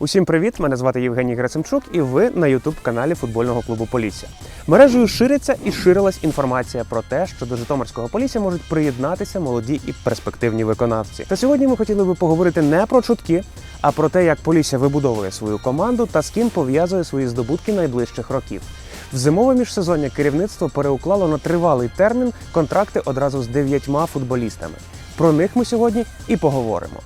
Усім привіт! Мене звати Євгеній Герасимчук, і ви на ютуб-каналі футбольного клубу Полісся. Мережею шириться і ширилась інформація про те, що до Житомирського Полісся можуть приєднатися молоді і перспективні виконавці. Та сьогодні ми хотіли би поговорити не про чутки, а про те, як Полісся вибудовує свою команду та з ким пов'язує свої здобутки найближчих років. В зимове міжсезоння керівництво переуклало на тривалий термін контракти одразу з дев'ятьма футболістами. Про них ми сьогодні і поговоримо.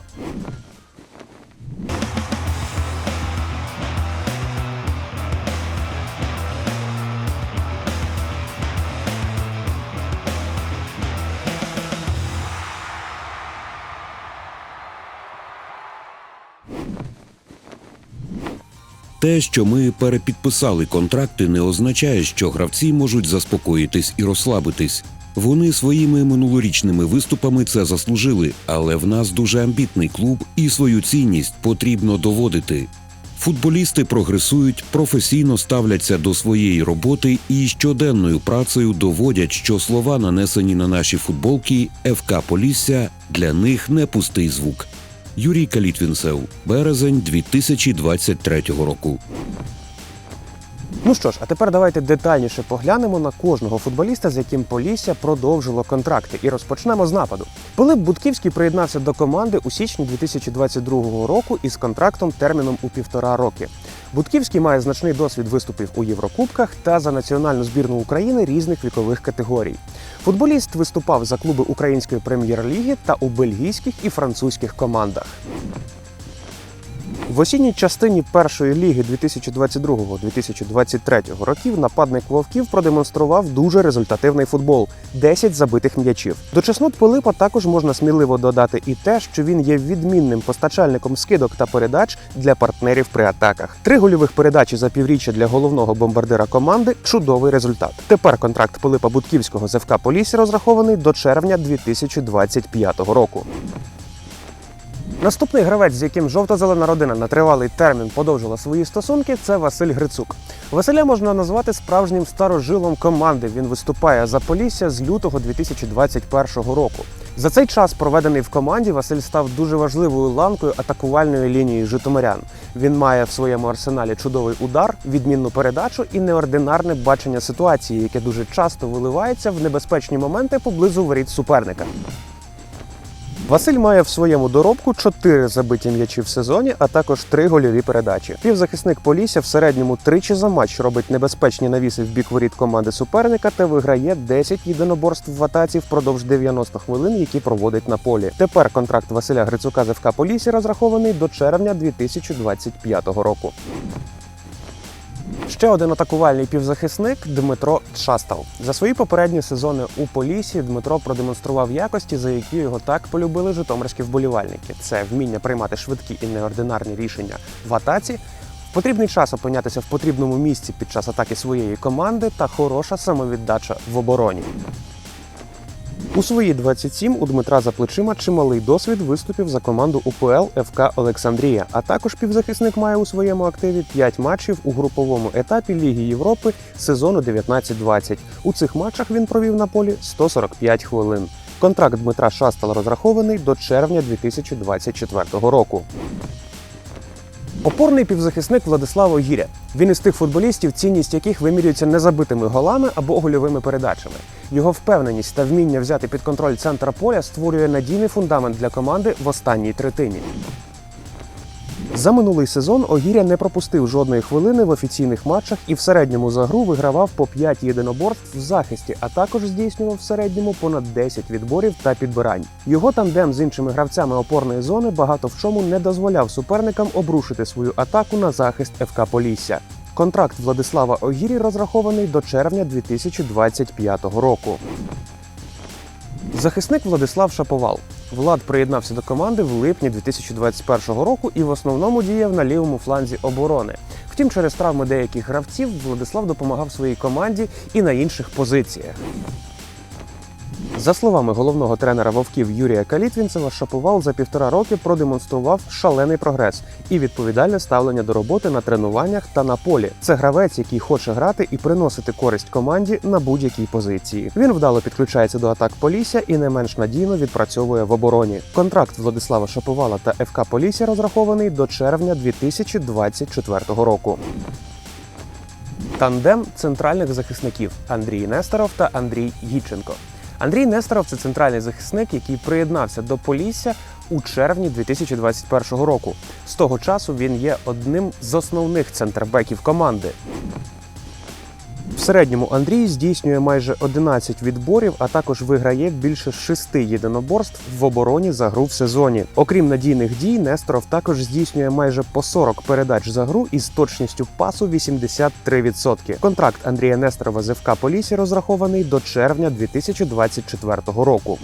Те, що ми перепідписали контракти, не означає, що гравці можуть заспокоїтись і розслабитись. Вони своїми минулорічними виступами це заслужили, але в нас дуже амбітний клуб і свою цінність потрібно доводити. Футболісти прогресують, професійно ставляться до своєї роботи і щоденною працею доводять, що слова, нанесені на наші футболки ФК Полісся, для них не пустий звук. Юрій Калітвінцев, березень 2023 року. Ну що ж, а тепер давайте детальніше поглянемо на кожного футболіста, з яким Полісся продовжило контракти, і розпочнемо з нападу. Пилип Будківський приєднався до команди у січні 2022 року із контрактом терміном у півтора роки. Будківський має значний досвід виступів у Єврокубках та за національну збірну України різних вікових категорій. Футболіст виступав за клуби української прем'єр-ліги та у бельгійських і французьких командах. В осінній частині першої ліги 2022-2023 років нападник Вовків продемонстрував дуже результативний футбол 10 забитих м'ячів. До чеснот Пилипа також можна сміливо додати і те, що він є відмінним постачальником скидок та передач для партнерів при атаках. Три гольових передачі за півріччя для головного бомбардира команди чудовий результат. Тепер контракт Пилипа Будківського з ФК Полісі розрахований до червня 2025 року. Наступний гравець, з яким жовто-зелена родина на тривалий термін подовжила свої стосунки, це Василь Грицук. Василя можна назвати справжнім старожилом команди. Він виступає за Полісся з лютого 2021 року. За цей час, проведений в команді, Василь став дуже важливою ланкою атакувальної лінії житомирян. Він має в своєму арсеналі чудовий удар, відмінну передачу і неординарне бачення ситуації, яке дуже часто виливається в небезпечні моменти поблизу воріт суперника. Василь має в своєму доробку 4 забиті м'ячі в сезоні, а також 3 гольові передачі. Півзахисник Полісся в середньому тричі за матч робить небезпечні навіси в бік воріт команди суперника та виграє 10 єдиноборств в атаці впродовж 90 хвилин, які проводить на полі. Тепер контракт Василя Грицука з ФК Полісся розрахований до червня 2025 року. Ще один атакувальний півзахисник Дмитро Шастал. За свої попередні сезони у Полісі Дмитро продемонстрував якості, за які його так полюбили житомирські вболівальники. Це вміння приймати швидкі і неординарні рішення в атаці, потрібний час опинятися в потрібному місці під час атаки своєї команди та хороша самовіддача в обороні. У свої 27 у Дмитра за плечима чималий досвід виступів за команду УПЛ ФК Олександрія. А також півзахисник має у своєму активі 5 матчів у груповому етапі Ліги Європи сезону 19-20. У цих матчах він провів на полі 145 хвилин. Контракт Дмитра Шастала розрахований до червня 2024 року. Опорний півзахисник Владислав Огіря. Він із тих футболістів, цінність яких вимірюється незабитими голами або гольовими передачами. Його впевненість та вміння взяти під контроль центра поля створює надійний фундамент для команди в останній третині. За минулий сезон Огіря не пропустив жодної хвилини в офіційних матчах і в середньому за гру вигравав по 5 єдиноборств в захисті, а також здійснював в середньому понад 10 відборів та підбирань. Його тандем з іншими гравцями опорної зони багато в чому не дозволяв суперникам обрушити свою атаку на захист ФК Полісся. Контракт Владислава Огірі розрахований до червня 2025 року. Захисник Владислав Шаповал. Влад приєднався до команди в липні 2021 року і в основному діяв на лівому фланзі оборони. Втім, через травми деяких гравців Владислав допомагав своїй команді і на інших позиціях. За словами головного тренера вовків Юрія Калітвінцева, Шаповал за півтора роки продемонстрував шалений прогрес і відповідальне ставлення до роботи на тренуваннях та на полі. Це гравець, який хоче грати і приносити користь команді на будь-якій позиції. Він вдало підключається до атак Полісся і не менш надійно відпрацьовує в обороні. Контракт Владислава Шаповала та ФК Полісся розрахований до червня 2024 року. Тандем центральних захисників Андрій Несторов та Андрій Гіченко. Андрій Нестеров це центральний захисник, який приєднався до Полісся у червні 2021 року. З того часу він є одним з основних центрбеків команди. В середньому Андрій здійснює майже 11 відборів, а також виграє більше шести єдиноборств в обороні за гру в сезоні. Окрім надійних дій, Несторов також здійснює майже по 40 передач за гру із точністю пасу 83%. Контракт Андрія Несторова з ФК Полісі розрахований до червня 2024 року.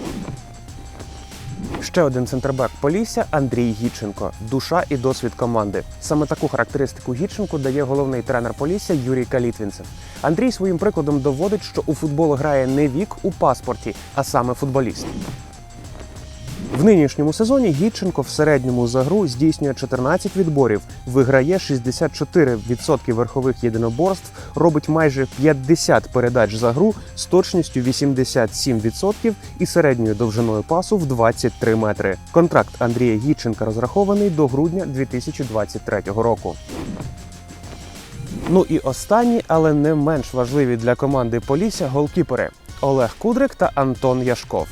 Ще один центрбек Полісся Андрій Гіченко, душа і досвід команди. Саме таку характеристику Гіченку дає головний тренер Полісся Юрій Калітвінцев. Андрій своїм прикладом доводить, що у футбол грає не вік у паспорті, а саме футболіст. В нинішньому сезоні Гідченко в середньому за гру здійснює 14 відборів, виграє 64% верхових єдиноборств, робить майже 50 передач за гру з точністю 87% і середньою довжиною пасу в 23 метри. Контракт Андрія Гідченка розрахований до грудня 2023 року. Ну і останні, але не менш важливі для команди Полісся голкіпери Олег Кудрик та Антон Яшков.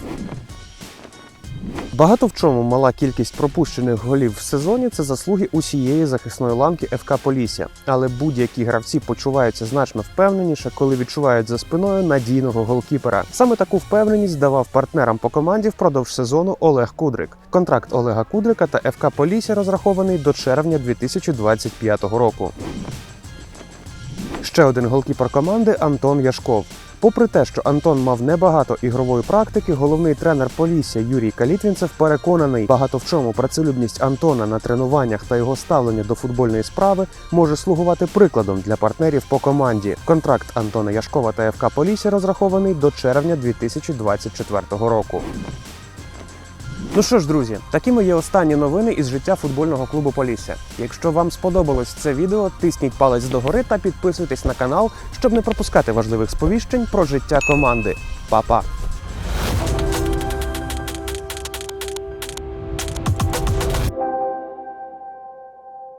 Багато в чому мала кількість пропущених голів в сезоні це заслуги усієї захисної ланки ФК Полісся. Але будь-які гравці почуваються значно впевненіше, коли відчувають за спиною надійного голкіпера. Саме таку впевненість давав партнерам по команді впродовж сезону Олег Кудрик. Контракт Олега Кудрика та ФК Полісся розрахований до червня 2025 року. Ще один голкіпер команди Антон Яшков. Попри те, що Антон мав небагато ігрової практики, головний тренер Полісся Юрій Калітвінцев переконаний, багато в чому працелюбність Антона на тренуваннях та його ставлення до футбольної справи може слугувати прикладом для партнерів по команді. Контракт Антона Яшкова та ФК Полісся розрахований до червня 2024 року. Ну що ж, друзі, такими є останні новини із життя футбольного клубу Полісся. Якщо вам сподобалось це відео, тисніть палець догори та підписуйтесь на канал, щоб не пропускати важливих сповіщень про життя команди. Па-па!